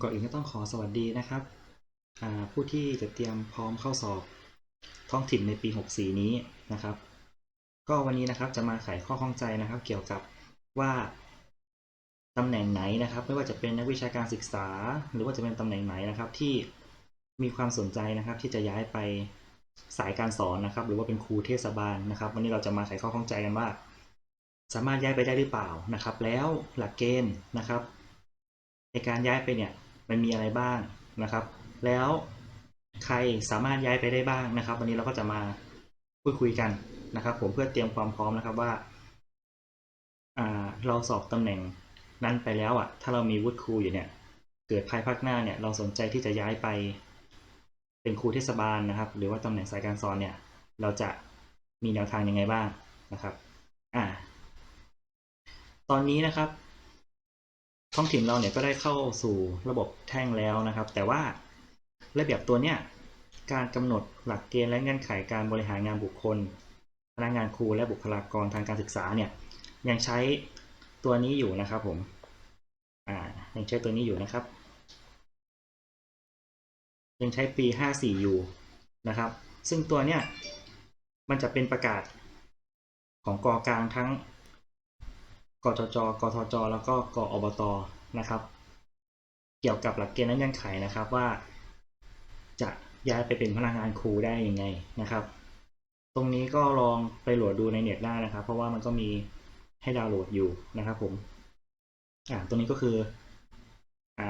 ก่อนอื่นก็ต้องขอสวัสดีนะครับ ผู้ที่จะเตรียมพร้อมเข้าสอบท้องถิ่นในปี 64 นี้นะครับ ก็วันนี้นะครับจะมาไขข้อข้องใจนะครับ เกี่ยวกับว่าตำแหน่งไหนนะครับ ไม่ว่าจะเป็นนักวิชาการศึกษา หรือว่าจะเป็นตำแหน่งไหนนะครับที่มีความสนใจนะครับ ที่จะย้ายไปสายการสอนนะครับ หรือว่าเป็นครูเทศบาลนะครับ วันนี้เราจะมาไขข้อข้องใจกันว่า สามารถย้ายไปได้หรือเปล่านะครับ แล้วหลักเกณฑ์นะครับ ในการย้ายไปเนี่ย มันมีอะไรบ้างนะครับ แล้วใครสามารถย้ายไปได้บ้างนะครับ วันนี้เราก็จะมาพูดคุยกันนะครับ ผมเพื่อเตรียมความพร้อมนะครับว่าอ่าเราสอบตำแหน่งนั้นไปแล้วอะ ถ้าเรามีวุฒิครูอยู่เนี่ย เกิดภายภาคหน้าเนี่ยเราสนใจที่จะย้ายไป เป็นครูเทศบาลนะครับ หรือว่าตำแหน่งสายการสอนเนี่ย เราจะมีแนวทางยังไงบ้างนะครับ อ่า ตอนนี้นะครับ ท้องถิ่นเราเนี่ยก็ได้เข้าสู่ระบบแท่งแล้วนะครับ แต่ว่าระเบียบตัวเนี้ยการกำหนดหลักเกณฑ์และเงื่อนไขการบริหารงานบุคคล พนักงานครูและบุคลากรทางการศึกษาเนี่ยยังใช้ตัวนี้อยู่นะครับผมอ่ายังใช้ตัวนี้อยู่นะครับ ยังใช้ปี 54 อยู่นะครับ ซึ่งตัวเนี้ยมันจะเป็นประกาศของกอกลางทั้ง กจจกทจ แล้วก็กอบต นะครับ เกี่ยวกับหลักเกณฑ์และเงื่อนไขนะครับว่า จะย้ายไปเป็นพนักงานครูได้ยังไงนะครับ ตรงนี้ก็ลองไปโหลดดูในเน็ตได้นะครับ เพราะว่ามันก็มีให้ดาวน์โหลดอยู่นะครับผมอ่าตรงนี้ก็คืออ่า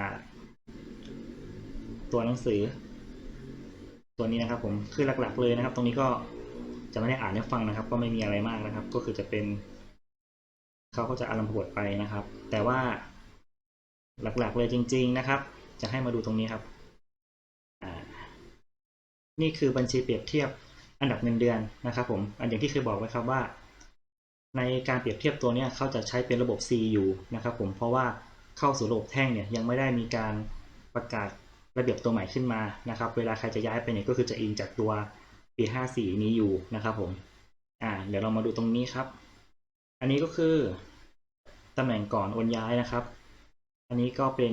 ตัวหนังสือ ตัวนี้นะครับผมคือหลักๆเลยนะครับ ตรงนี้ก็จะไม่ได้อ่านให้ฟังนะครับ ก็ไม่มีอะไรมากนะครับ ก็คือจะเป็น เขาก็จะอารัมพบทไปนะครับ แต่ว่าหลักๆเลยจริง ๆนะครับ จะให้มาดูตรงนี้ครับอ่านี่คือบัญชีเปรียบเทียบอันดับเงินเดือนนะครับผมอันอย่างที่เคยบอกไว้ครับว่า ในการเปรียบเทียบตัวนี้เขาจะใช้เป็นระบบ C อยู่นะครับผมเพราะว่าเข้าสู่ระบบแท่งเนี่ยยังไม่ได้มีการประกาศระเบียบตัวใหม่ขึ้นมานะครับ เวลาใครจะย้ายไปเนี่ยก็คือจะอิงจากตัวปี 54 นี้อยู่นะครับผม อ่า เดี๋ยวเรามาดูตรงนี้ครับ อันนี้ก็คือ ตำแหน่งก่อนโอนย้ายนะครับ อันนี้ก็เป็น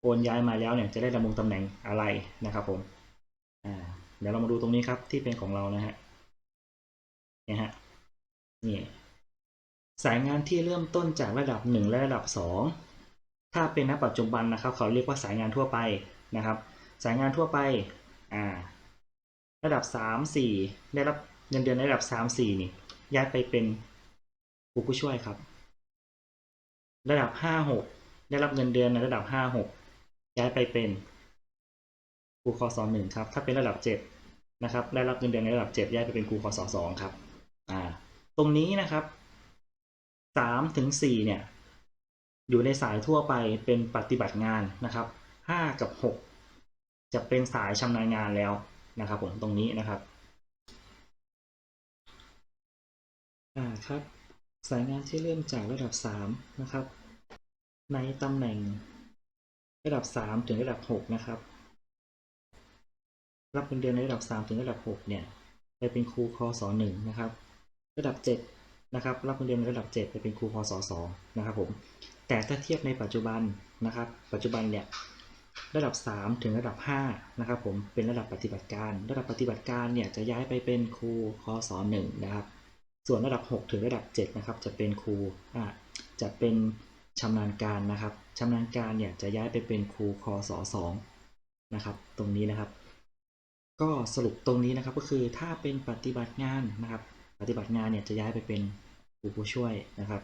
โอนย้ายมาแล้วเนี่ยจะได้ดำรงตำแหน่งอะไรนะครับผมเดี๋ยวเรามาดูตรงนี้ครับที่เป็นของเรานะฮะเนี่ยฮะนี่สายงานที่เริ่มต้นจากระดับ 1 และระดับ 2 ถ้าเป็นณปัจจุบันนะครับ เขาเรียกว่าสายงานทั่วไปนะครับ สายงานทั่วไปอ่าระดับ 3 4 ได้รับเงินเดือนในระดับ 3 4 นี่ย้ายไปเป็นผู้ช่วยครับ ระดับ5 6ได้รับเงินเดือนในระดับ5 6ย้ายไปเป็นครูคศหนึ่งครับ ถ้าเป็นระดับ7นะครับ ได้รับเงินเดือนในระดับ7ย้ายไปเป็นครูคศสองครับ อ่า ตรงนี้นะครับ3ถึง4เนี่ย อยู่ในสายทั่วไปเป็นปฏิบัติงานนะครับ5กับ6จะเป็นสายชำนาญงานแล้วนะครับผมตรงนี้นะครับอ่าครับ สายงานที่เริ่มจากระดับ 3 นะครับ ในตำแหน่งระดับ 3 ถึงระดับ 6 นะครับ รับเงินเดือนในระดับ 3 ถึงระดับ 6 เนี่ย ไปเป็นครูคศ1นะครับ ระดับ 7 นะครับ รับเงินเดือนในระดับ 7 ไปเป็นครูคศ2นะครับผม แต่ถ้าเทียบในปัจจุบันนะครับ ปัจจุบันเนี่ย ระดับ 3 ถึงระดับ 5 นะครับผม เป็นระดับปฏิบัติการ ระดับปฏิบัติการเนี่ยจะย้ายไปเป็นครูคศ1นะครับ ส่วนระดับ 6 ถึงระดับ 7 นะครับ จะเป็นครูอ่าจะเป็น ชำนาญการนะครับชำนาญการเนี่ยจะย้ายไปเป็นครูคศ2นะครับ ตรงนี้นะครับ ก็สรุปตรงนี้นะครับก็คือถ้าเป็นปฏิบัติงานนะครับ ปฏิบัติงานเนี่ยจะย้ายไปเป็นครูผู้ช่วยนะครับ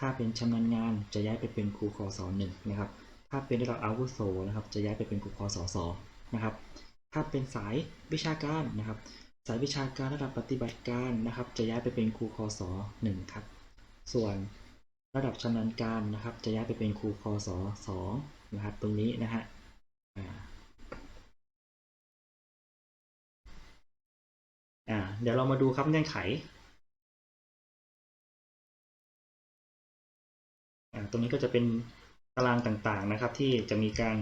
ถ้าเป็นชำนาญงานจะย้ายไปเป็นครูคศหนึ่งนะครับ ถ้าเป็นระดับอาวุโสนะครับ จะย้ายไปเป็นครูคศสองนะครับ ถ้าเป็นสายวิชาการนะครับ สายวิชาการระดับปฏิบัติการนะครับ จะย้ายไปเป็นครูคศหนึ่งครับ ส่วน ระดับชำนาญการนะครับ จะย้ายไปเป็นครูคศสองนะครับ ตรงนี้นะฮะอ่าอ่าเดี๋ยวเรามาดูครับเงื่อนไขอ่าตรงนี้ก็จะเป็นตารางต่างๆนะครับ ที่จะมีการ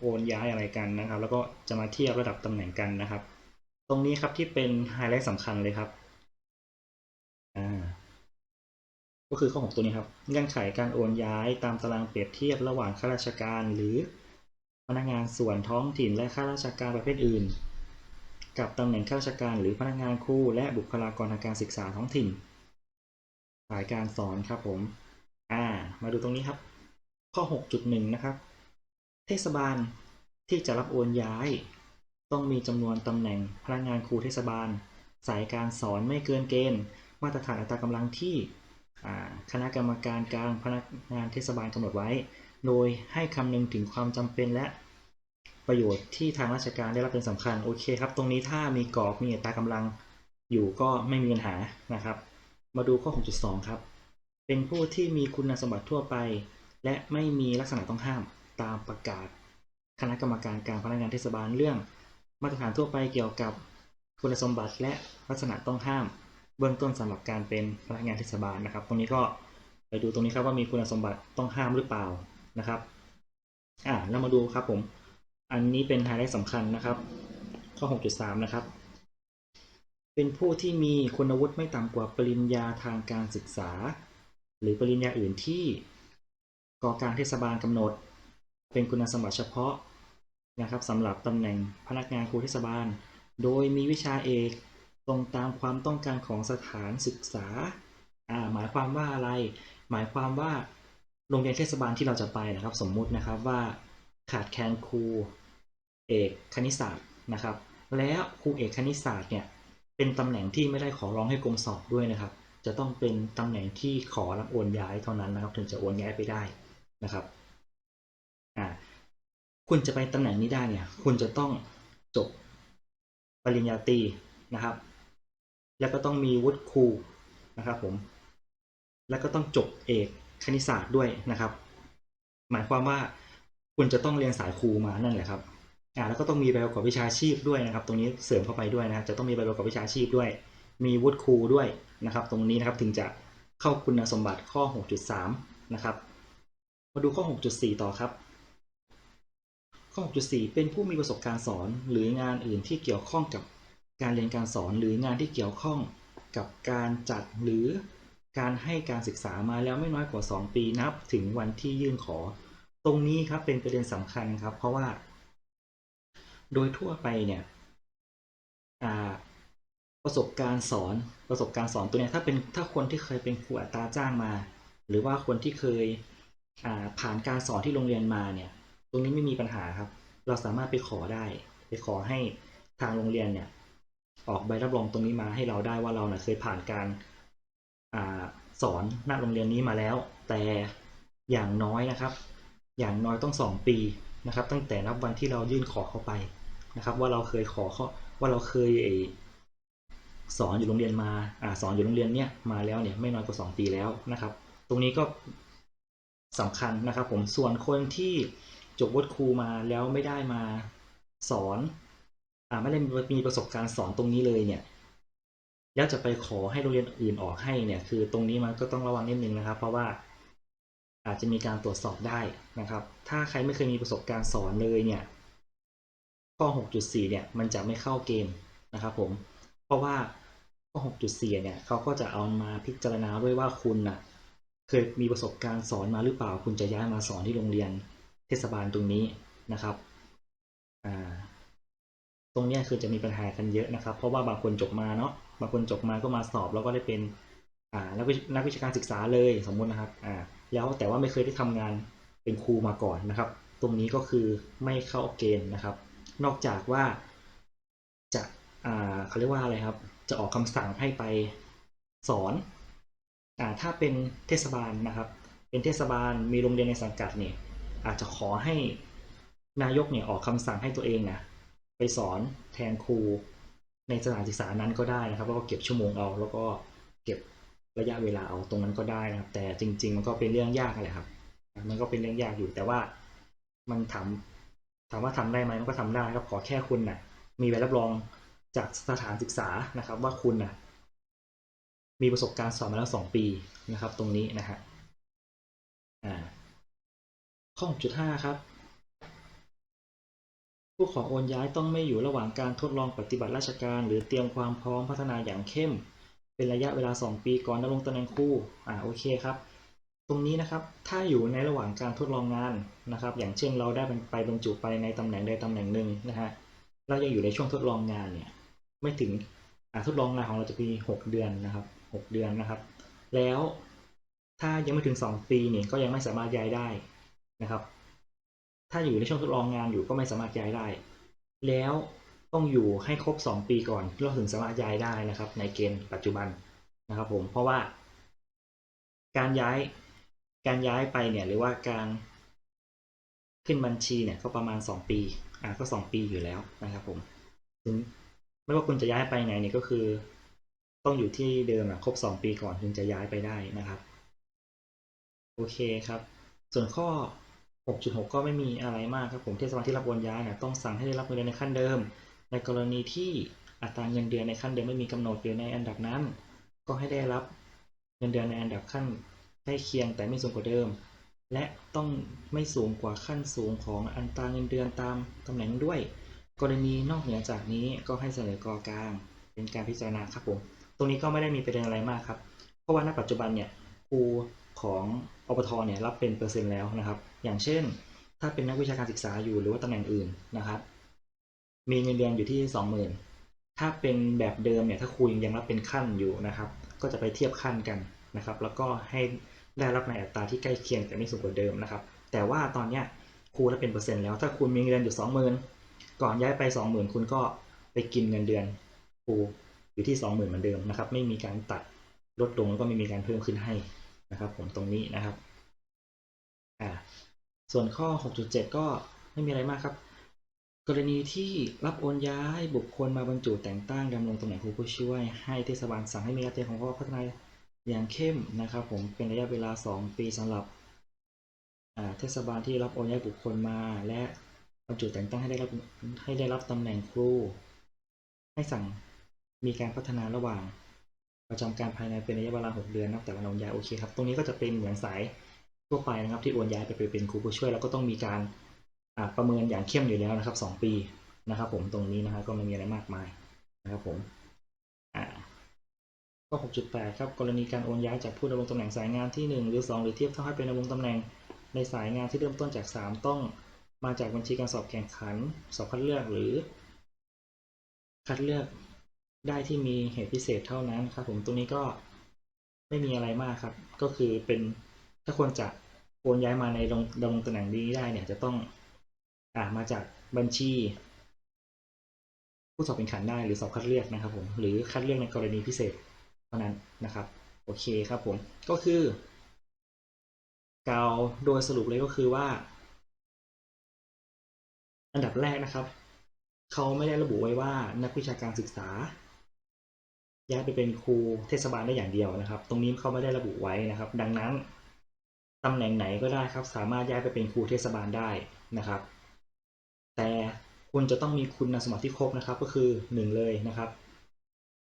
โอนย้ายอะไรกันนะครับ แล้วก็จะมาเทียบระดับตำแหน่งกันนะครับ ตรงนี้ครับที่เป็นไฮไลท์สำคัญเลยครับอ่า ก็คือข้อหกตัวนี้ครับเงื่อนไขการโอนย้ายตามตารางเปรียบเทียบระหว่างข้าราชการหรือพนักงานส่วนท้องถิ่นและข้าราชการประเภทอื่น กับตำแหน่งข้าราชการหรือพนักงานครูและบุคลากรทางการศึกษาท้องถิ่นสายการสอนครับผมอ่ามาดูตรงนี้ครับ ข้อ 6.1 นะครับ เทศบาลที่จะรับโอนย้าย ต้องมีจำนวนตำแหน่งพนักงานครูเทศบาล สายการสอนไม่เกินเกณฑ์ มาตรฐานอัตรากำลังที่ คณะกรรมการกลางพนักงานเทศบาลกำหนดไว้ โดยให้คำนึงถึงความจำเป็นและประโยชน์ที่ทางราชการได้รับเป็นสำคัญ โอเคครับ ตรงนี้ถ้ามีกรอบมีอัตรากำลังอยู่ก็ไม่มีปัญหานะครับ มาดูข้อ 6.2 ครับ เป็นผู้ที่มีคุณสมบัติทั่วไป และไม่มีลักษณะต้องห้ามตามประกาศ คณะกรรมการกลางพนักงานเทศบาลเรื่อง มาตรฐานทั่วไปเกี่ยวกับคุณสมบัติและลักษณะต้องห้าม เบื้องต้นสำหรับการเป็นพนักงานเทศบาลนะครับ ตรงนี้ก็ไปดูตรงนี้ครับว่ามีคุณสมบัติต้องห้ามหรือเปล่านะครับอ่าแล้วมาดูครับผม อันนี้เป็นไฮไลท์สำคัญนะครับข้อ 6.3 นะครับ เป็นผู้ที่มีคุณวุฒิไม่ต่ำกว่าปริญญาทางการศึกษา หรือปริญญาอื่นที่กอการเทศบาลกำหนด เป็นคุณสมบัติเฉพาะนะครับสำหรับตำแหน่งพนักงานครูเทศบาล โดยมีวิชาเอก ตรงตามความต้องการของสถานศึกษาอ่าหมายความว่าอะไร หมายความว่าโรงเรียนเทศบาลที่เราจะไปนะครับ สมมุตินะครับว่าขาดแคลนครูเอกคณิตศาสตร์นะครับ แล้วครูเอกคณิตศาสตร์เนี่ยเป็นตำแหน่งที่ไม่ได้ขอร้องให้กรมสอบด้วยนะครับ จะต้องเป็นตำแหน่งที่ขอรับโอนย้ายเท่านั้นนะครับ ถึงจะโอนย้ายไปได้นะครับอ่าคุณจะไปตำแหน่งนี้ได้เนี่ย คุณจะต้องจบปริญญาตรีนะครับ แล้วก็ต้องมีวุฒิครูนะครับผม แล้วก็ต้องจบเอกคณิตศาสตร์ด้วยนะครับ หมายความว่าคุณจะต้องเรียนสายครูมานั่นแหละครับอ่าแล้วก็ต้องมีใบประกอบวิชาชีพด้วยนะครับ ตรงนี้เสริมเข้าไปด้วยนะครับ จะต้องมีใบประกอบวิชาชีพด้วย มีวุฒิครูด้วยนะครับ ตรงนี้นะครับถึงจะเข้าคุณสมบัติข้อ 6.3 นะครับ มาดูข้อ 6.4 ต่อครับ ข้อ 6.4 เป็นผู้มีประสบการณ์สอนหรืองานอื่นที่เกี่ยวข้องกับ การเรียนการสอนหรืองานที่เกี่ยวข้องกับการจัดหรือการให้การศึกษามาแล้วไม่น้อยกว่า 2 ปีนับถึงวันที่ยื่นขอ ตรงนี้ครับเป็นประเด็นสำคัญครับ เพราะว่า โดยทั่วไปเนี่ยประสบการณ์สอนประสบการณ์สอนตัวเนี้ยถ้าเป็นถ้าคนที่เคยเป็นครูอัตราจ้างมา หรือว่าคนที่เคยผ่านการสอนที่โรงเรียนมาเนี่ย ตรงนี้ไม่มีปัญหาครับ เราสามารถไปขอได้ ไปขอให้ทางโรงเรียนเนี่ย ออกใบรับรองตรงนี้มาให้เราได้ว่าเราเนี่ยเคยผ่านการอสอนณโรงเรียนนี้มาแล้ว แต่อย่างน้อยนะครับ อย่างน้อยต้องสองปีนะครับ ตั้งแต่นับวันที่เรายื่นขอเข้าไปนะครับ ว่าเราเคยขอเขาว่าเราเคยไอ้สอนอยู่โรงเรียนมาอ่าสอนอยู่โรงเรียนเนี้ยมาแล้วเนี่ยไม่น้อยกว่าสองปีแล้วนะครับ ตรงนี้ก็สำคัญนะครับ ผมส่วนคนที่จบวุฒิครูมาแล้วไม่ได้มาสอน ไม่ได้มีประสบการณ์สอนตรงนี้เลยเนี่ยแล้วจะไปขอให้โรงเรียนอื่นออกให้เนี่ย คือตรงนี้มันก็ต้องระวังนิดนึงนะครับ เพราะว่าอาจจะมีการตรวจสอบได้นะครับ ถ้าใครไม่เคยมีประสบการณ์สอนเลยเนี่ย ข้อ 6.4 เนี่ย มันจะไม่เข้าเกณฑ์นะครับผม เพราะว่าข้อ 6.4 เนี่ยเขาก็จะเอามาพิจารณาด้วยว่าคุณน่ะ เคยมีประสบการณ์สอนมาหรือเปล่า คุณจะย้ายมาสอนที่โรงเรียนเทศบาลตรงนี้นะครับ อ่า ตรงนี้คือจะมีปัญหากันเยอะนะครับ เพราะว่าบางคนจบมาเนาะบางคนจบมาก็มาสอบแล้วก็ได้เป็นอ่านักวินักวิชาการศึกษาเลยสมมุตินะครับอ่าแล้วแต่ว่าไม่เคยได้ทำงานเป็นครูมาก่อนนะครับ ตรงนี้ก็คือไม่เข้าเกณฑ์นะครับ นอกจากว่าจะอ่าเขาเรียกว่าอะไรครับ จะออกคำสั่งให้ไปสอนอ่าถ้าเป็นเทศบาลนะครับ เป็นเทศบาลมีโรงเรียนในสังกัดเนี่ยอาจจะขอให้นายกเนี่ยออกคำสั่งให้ตัวเองนะ ไปสอนแทนครูในสถานศึกษานั้นก็ได้นะครับ แล้วก็เก็บชั่วโมงเอา แล้วก็เก็บระยะเวลาเอาตรงนั้นก็ได้นะครับ แต่จริง ๆ มันก็เป็นเรื่องยากแหละครับ มันก็เป็นเรื่องยากอยู่แต่ว่ามันทำถามว่าทำได้ไหมมันก็ทำได้ครับขอแค่คุณนะ่ะ มีใบรับรองจากสถานศึกษานะครับ ว่าคุณน่ะ มีประสบการณ์สอนมาแล้วสองปีนะครับ ตรงนี้นะฮะอ่าข้อ6.5ครับ ผู้ขอโอนย้ายต้องไม่อยู่ระหว่างการทดลองปฏิบัติราชการ หรือเตรียมความพร้อมพัฒนาอย่างเข้ม เป็นระยะเวลา 2 ปีก่อนดำรงตำแหน่งครูอ่าโอเคครับ ตรงนี้นะครับถ้าอยู่ในระหว่างการทดลองงานนะครับ อย่างเช่นเราได้ไปบรรจุไปในตำแหน่งใดตำแหน่งหนึ่งนะฮะเรายังอยู่ในช่วงทดลองงานเนี่ยไม่ถึงทดลองงานของเราจะมีหกเดือนนะครับหกเดือนนะครับ แล้วถ้ายังไม่ถึงสองปีเนี่ยก็ยังไม่สามารถย้ายได้นะครับ ถ้าอยู่ในช่วงทดลองงานอยู่ก็ไม่สามารถย้ายได้ แล้วต้องอยู่ให้ครบ 2 ปีก่อนเราถึงสามารถย้ายได้นะครับ ในเกณฑ์ปัจจุบันนะครับผมเพราะว่าการย้ายการย้ายไปเนี่ยหรือว่าการขึ้นบัญชีเนี่ยก็ประมาณ 2 ปีอ่าก็ 2 ปีอยู่แล้วนะครับผมถึงไม่ว่าคุณจะย้ายไปไหนเนี่ยก็คือ ต้องอยู่ที่เดิมอะครบ 2 ปีก่อนถึงจะย้ายไปได้นะครับ โอเคครับ ส่วนข้อ 6.6 ก็ไม่มีอะไรมากครับผมเทศบาลที่รับโอนย้ายเนี่ยต้องสั่งให้ได้รับเงินเดือนในขั้นเดิม ในกรณีที่อัตราเงินเดือนในขั้นเดิมไม่มีกำหนดหรือในอันดับนั้น ก็ให้ได้รับเงินเดือนในอันดับขั้นใกล้เคียงแต่ไม่สูงกว่าเดิม และต้องไม่สูงกว่าขั้นสูงของอัตราเงินเดือนตามตำแหน่งด้วย กรณีนอกเหนือจากนี้ก็ให้เสนอกอกลาง เป็นการพิจารณาครับผมตรงนี้ก็ไม่ได้มีประเด็นอะไรมากครับ เพราะว่าณปัจจุบันเนี่ยครู ของอบทเนี่ยรับเป็นเปอร์เซ็นต์แล้วนะครับ อย่างเช่น ถ้าเป็นนักวิชาการศึกษาอยู่หรือว่าตำแหน่งอื่นนะครับ มีเงินเดือนอยู่ที่สองหมื่นถ้าเป็นแบบเดิมเนี่ยถ้าครูยังรับเป็นขั้นอยู่นะครับ ก็จะไปเทียบขั้นกันนะครับ แล้วก็ให้ได้รับในอัตราที่ใกล้เคียงแต่ไม่สูงกว่าเดิมนะครับ แต่ว่าตอนเนี้ยครูรับเป็นเปอร์เซ็นต์แล้ว ถ้าคุณมีเงินเดือนอยู่สองหมื่นก่อนย้ายไปสองหมื่นคุณก็ไปกินเงินเดือนครูอยู่ที่สองหมื่นเหมือนเดิมนะครับ ไม่มีการตัดลดลงแล้วก็ไม่มีการเพิ่มขึ้นให้ นะครับผมตรงนี้นะครับอ่าส่วนข้อ 6.7 ก็ไม่มีอะไรมากครับ กรณีที่รับโอนย้ายบุคคลมาบรรจุแต่งตั้งดำรงตำแหน่งครูผู้ช่วยให้เทศบาลสั่งให้มีการเตรียมของข้อพัฒนาอย่างเข้มนะครับ ผมเป็นระยะเวลา 2 ปีสำหรับอ่าเทศบาลที่รับโอนย้ายบุคคลมา และบรรจุแต่งตั้งให้ได้รับให้ได้รับตำแหน่งครู ให้สั่งมีการพัฒนาระหว่าง ประจำการภายในเป็นระยะเวลา 6 เดือนนับแต่วันโอนย้ายโอเคครับ ตรงนี้ก็จะเป็นเหมือนสายทั่วไปนะครับ ที่โอนย้ายไปเป็นครูผู้ช่วย แล้วก็ต้องมีการประเมินอย่างเข้มอยู่แล้วนะครับ 2 ปีนะครับ ผมตรงนี้นะครับก็ไม่มีอะไรมากมายนะครับผมอ่าข้อ6.8ครับกรณีการโอนย้ายจากผู้ดำรงตำแหน่งสายงานที่ 1 หรือ 2 หรือเทียบเท่าให้เป็นดำรงตำแหน่งในสายงานที่เริ่มต้นจาก 3 ต้องมาจากบัญชีการสอบแข่งขัน สอบคัดเลือกหรือ คัดเลือก ได้ที่มีเหตุพิเศษเท่านั้นครับผมตรงนี้ก็ไม่มีอะไรมากครับ ก็คือเป็นถ้าควรจะโอนย้ายมาในดำรงตำแหน่งนี้ได้เนี่ยจะต้องอ่ามาจากบัญชี ผู้สอบเป็นขันได้หรือสอบคัดเลือกนะครับผมหรือคัดเลือกในกรณีพิเศษเท่านั้นนะครับ โอเคครับผมก็คือกล่าวโดยสรุปเลยก็คือว่า อันดับแรกนะครับ เขาไม่ได้ระบุไว้ว่านักวิชาการศึกษา ย้ายไปเป็นครูเทศบาลได้อย่างเดียวนะครับ ตรงนี้เขาไม่ได้ระบุไว้นะครับ ดังนั้นตำแหน่งไหนก็ได้ครับ สามารถย้ายไปเป็นครูเทศบาลได้นะครับ แต่คุณจะต้องมีคุณสมบัติที่ครบนะครับ ก็คือหนึ่งเลยนะครับ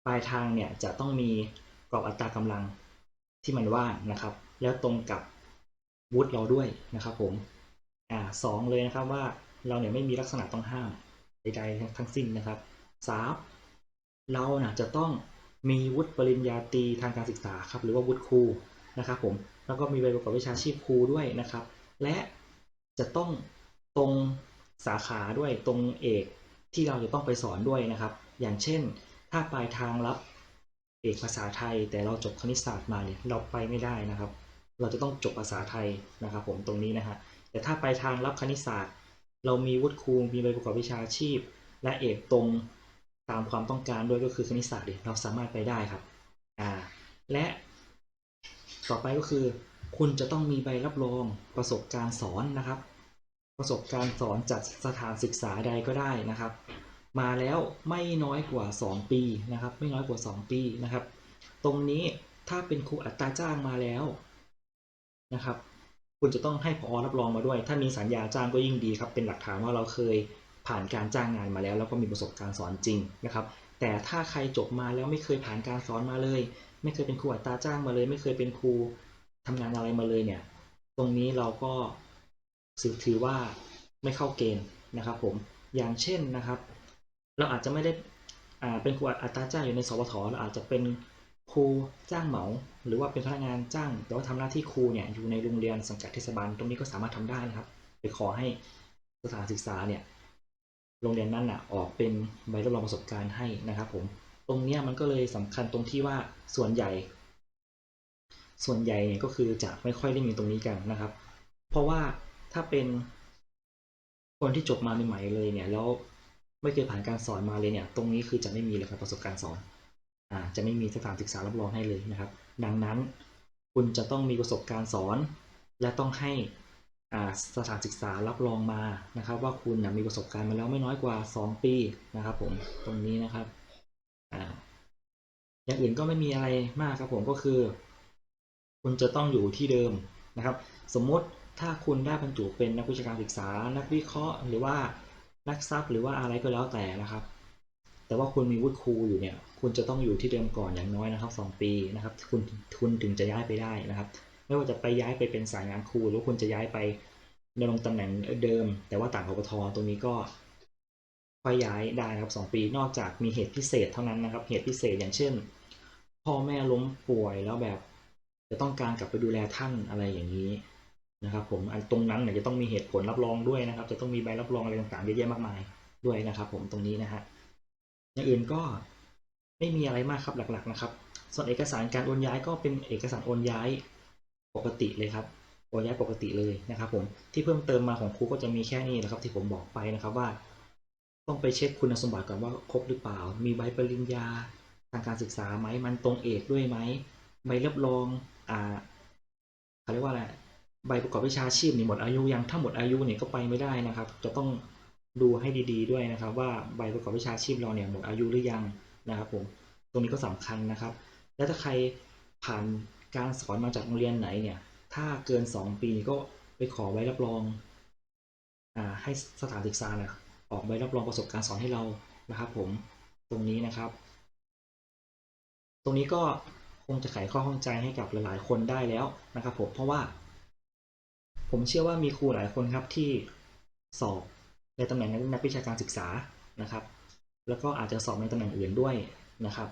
ปลายทางเนี่ยจะต้องมีกรอบอัตรากำลังที่มันว่างนะครับ แล้วตรงกับวุฒิเราด้วยนะครับ ผมอ่าสองเลยนะครับว่าเราเนี่ยไม่มีลักษณะต้องห้ามใดๆทั้งสิ้นนะครับสามเรานะจะต้อง มีวุฒิปริญญาตรีทางการศึกษาครับหรือว่าวุฒิครูนะครับผมแล้วก็มีใบประกอบวิชาชีพครูด้วยนะครับ และจะต้องตรงสาขาด้วยตรงเอกที่เราจะต้องไปสอนด้วยนะครับ อย่างเช่น ถ้าปลายทางรับเอกภาษาไทย แต่เราจบคณิตศาสตร์มาเนี่ยเราไปไม่ได้นะครับ เราจะต้องจบภาษาไทยนะครับ ผมตรงนี้นะฮะแต่ถ้าปลายทางรับคณิตศาสตร์ เรามีวุฒิครูมีใบประกอบวิชาชีพ และเอกตรง ตามความต้องการด้วยก็คือคณิตศาสตร์เนี่ยเราสามารถไปได้ครับอ่าและต่อไปก็คือ คุณจะต้องมีใบรับรองประสบการณ์สอนนะครับ ประสบการณ์สอนจากสถานศึกษาใดก็ได้นะครับ มาแล้วไม่น้อยกว่า 2 ปีนะครับ ไม่น้อยกว่า 2 ปีนะครับ ตรงนี้ถ้าเป็นครูอัตราจ้างมาแล้วนะครับ คุณจะต้องให้พอรับรองมาด้วย ถ้ามีสัญญาจ้างก็ยิ่งดีครับ เป็นหลักฐานว่าเราเคย ผ่านการจ้างงานมาแล้ว แล้วก็มีประสบการณ์สอนจริงนะครับ แต่ถ้าใครจบมาแล้วไม่เคยผ่านการสอนมาเลย ไม่เคยเป็นครูอัตราจ้างมาเลย ไม่เคยเป็นครูทำงานอะไรมาเลยเนี่ย ตรงนี้เราก็ถือว่าไม่เข้าเกณฑ์นะครับ ผมอย่างเช่นนะครับ เราอาจจะไม่ได้เป็นครูอัตราจ้างอยู่ในสวทเราอาจจะเป็นครูจ้างเหมา หรือว่าเป็นพนักงานจ้าง แต่ว่าทำหน้าที่ครูเนี่ยอยู่ในโรงเรียนสังกัดเทศบาลตรงนี้ก็สามารถทำได้นะครับ ไปขอให้สถานศึกษาเนี่ย โรงเรียนนั้นน่ะออกเป็นใบรับรองประสบการณ์ให้นะครับผมตรงเนี้ยมันก็เลยสำคัญตรงที่ว่าส่วนใหญ่ ส่วนใหญ่เนี่ยก็คือจะไม่ค่อยได้มีตรงนี้กันนะครับ เพราะว่าถ้าเป็นคนที่จบมาใหม่ๆเลยเนี่ยแล้วไม่เคยผ่านการสอนมาเลยเนี่ย ตรงนี้คือจะไม่มีเลยครับประสบการณ์สอนอ่าจะไม่มีสถานศึกษารับรองให้เลยนะครับ ดังนั้นคุณจะต้องมีประสบการณ์สอน และต้องให้ สถานศึกษารับรองมานะครับ ว่าคุณนะมีประสบการณ์มาแล้วไม่น้อยกว่า 2 ปีนะครับ ผมตรงนี้นะครับออย่างอื่นก็ไม่มีอะไรมากครับผมก็คือ คุณจะต้องอยู่ที่เดิมนะครับ สมมติถ้าคุณได้บรรจุเป็นนักวิชาการศึกษา นักวิเคราะห์ หรือว่านักทรัพย์หรือว่าอะไรก็แล้วแต่นะครับ แต่ว่าคุณมีวุฒิครูอยู่เนี่ย คุณจะต้องอยู่ที่เดิมก่อนอย่างน้อยนะครับสองปีนะครับ คุณคุณถึงจะย้ายไปได้นะครับ ไม่ว่าจะไปย้ายไปเป็นสายงานครูหรือคุณจะย้ายไปดำรงตำแหน่งเดิม แต่ว่าต่างอบทตรงนี้ก็ค่อยย้ายได้นะครับสองปี นอกจากมีเหตุพิเศษเท่านั้นนะครับ เหตุพิเศษอย่างเช่น พ่อแม่ล้มป่วยแล้วแบบจะต้องการกลับไปดูแลท่านอะไรอย่างนี้นะครับ ผมอันตรงนั้นเนี่ยจะต้องมีเหตุผลรับรองด้วยนะครับ จะต้องมีใบรับรองอะไรต่างๆเยอะแยะมากมายด้วยนะครับ ผมตรงนี้นะฮะอย่างอื่นก็ไม่มีอะไรมากครับหลักๆนะครับ ส่วนเอกสารการโอนย้ายก็เป็นเอกสารโอนย้าย ปกติเลยครับโอย้ายปกติเลยนะครับผมที่เพิ่มเติมมาของครูก็จะมีแค่นี้นะครับ ที่ผมบอกไปนะครับว่า ต้องไปเช็คคุณสมบัติก่อนว่าครบหรือเปล่า มีใบปริญญาทางการศึกษาไหมมันตรงเอกด้วยไหมใบรับรองอ่าเขาเรียกว่าอะไรใบประกอบวิชาชีพนี่หมดอายุยังถ้าหมดอายุเนี่ยก็ไปไม่ได้นะครับ จะต้องดูให้ดีๆด้วยนะครับ ว่าใบประกอบวิชาชีพเราเนี่ยหมดอายุหรือยังนะครับผมตรงนี้ก็สำคัญนะครับ แล้วถ้าใครผ่าน การสอนมาจากโรงเรียนไหนเนี่ย ถ้าเกิน 2 ปีก็ไปขอใบรับรองอ่าให้สถานศึกษาเนี่ยออกใบรับรองประสบการณ์สอนให้เรานะครับ ผมตรงนี้นะครับ ตรงนี้ก็คงจะไขข้อข้องใจให้กับหลายๆ คนได้แล้วนะครับ ผมเพราะว่า ผมเชื่อว่ามีครูหลายคนครับที่สอบในตำแหน่งนักวิชาการศึกษานะครับ แล้วก็อาจจะสอบในตำแหน่งอื่นด้วยนะครับ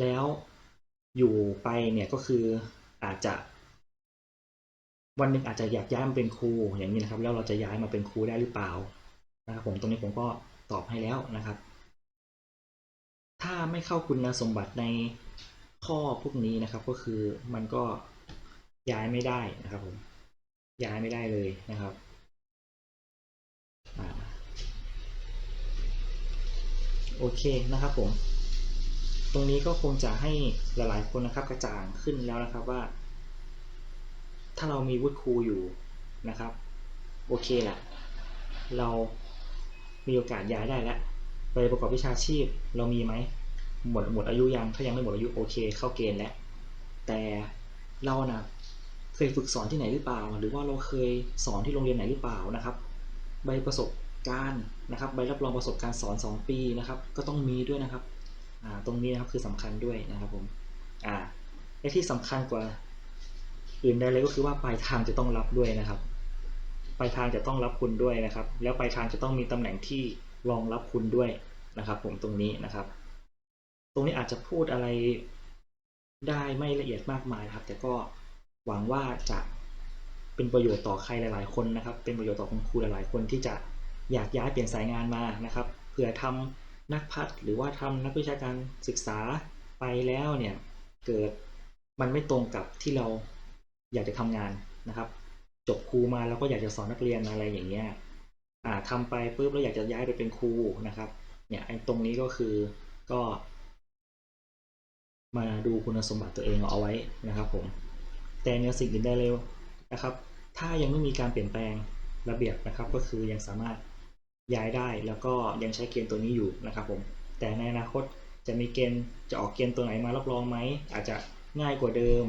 แล้ว อยู่ไปเนี่ยก็คืออาจจะ วันหนึ่งอาจจะอยากย้ายมาเป็นครูอย่างนี้นะครับ แล้วเราจะย้ายมาเป็นครูได้หรือเปล่านะครับ ผมตรงนี้ผมก็ตอบให้แล้วนะครับ ถ้าไม่เข้าคุณสมบัติในข้อพวกนี้นะครับ ก็คือมันก็ย้ายไม่ได้นะครับผมย้ายไม่ได้เลยนะครับโอเคนะครับผม ตรงนี้ก็คงจะให้หลายๆคนนะครับกระจ่างขึ้นแล้วนะครับว่า ถ้าเรามีวุฒิครูอยู่นะครับ โอเคแหละเรามีโอกาสย้ายได้แล้วไปประกอบวิชาชีพเรามีไหมหมดหมดอายุยังถ้ายังไม่หมดอายุโอเค เข้าเกณฑ์แล้วแต่เรานะเคยฝึกสอนที่ไหนหรือเปล่า หรือว่าเราเคยสอนที่โรงเรียนไหนหรือเปล่านะครับ ใบประสบการณ์นะครับ ใบรับรองประสบการณ์สอน 2 ปีนะครับ ก็ต้องมีด้วยนะครับ ตรงนี้นะครับคือสำคัญด้วยนะครับผมอ่าและที่สำคัญกว่าอื่นใดเลยก็คือว่าปลายทางจะต้องรับด้วยนะครับปลายทางจะต้องรับคุณด้วยนะครับ แล้วปลายทางจะต้องมีตำแหน่งที่รองรับคุณด้วยนะครับ ผมตรงนี้นะครับ ตรงนี้อาจจะพูดอะไรได้ไม่ละเอียดมากมายนะครับ แต่ก็หวังว่าจะเป็นประโยชน์ต่อใครหลาย ๆ คนนะครับ เป็นประโยชน์ต่อคุณครูหลาย ๆ คนที่จะอยากย้ายเปลี่ยนสายงานมานะครับเผื่อทำ นักพัฒน์หรือว่าทำนักวิชาการศึกษาไปแล้วเนี่ยเกิดมันไม่ตรงกับที่เราอยากจะทำงานนะครับ จบครูมาแล้วก็อยากจะสอนนักเรียนอะไรอย่างเงี้ยอ่าทำไปปุ๊บแล้วอยากจะย้ายไปเป็นครูนะครับเนี่ยไอ้ตรงนี้ก็คือก็ มาดูคุณสมบัติตัวเองเอาไว้นะครับผมแต่เนือสิ่งอื่นใดเลยนะครับ ถ้ายังไม่มีการเปลี่ยนแปลงระเบียบนะครับ ก็คือยังสามารถ ย้ายได้แล้วก็ยังใช้เกณฑ์ตัวนี้อยู่นะครับผมแต่ในอนาคตจะมีเกณฑ์จะออกเกณฑ์ตัวไหนมารับรองไหมอาจจะง่ายกว่าเดิม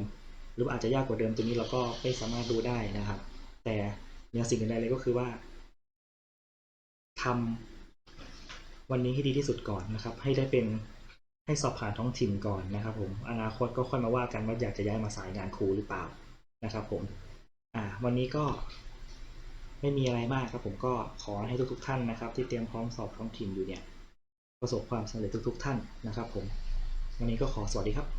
หรืออาจจะยากกว่าเดิมตัวนี้เราก็ไม่สามารถดูได้นะครับ แต่เนือสิ่งอื่นใดเลยก็คือว่าทำวันนี้ให้ดีที่สุดก่อนนะครับ ให้ได้เป็นให้สอบผ่านท้องถิ่นก่อนนะครับ ผมอนาคตก็ค่อยมาว่ากันว่าอยากจะย้ายมาสายงานครูหรือเปล่านะครับ ผมอ่าวันนี้ก็ ไม่มีอะไรมากครับผมก็ขอให้ทุกๆท่านนะครับ ที่เตรียมพร้อมสอบท้องถิ่นอยู่เนี่ยประสบความสำเร็จทุกๆท่านนะครับผมวันนี้ก็ขอสวัสดีครับ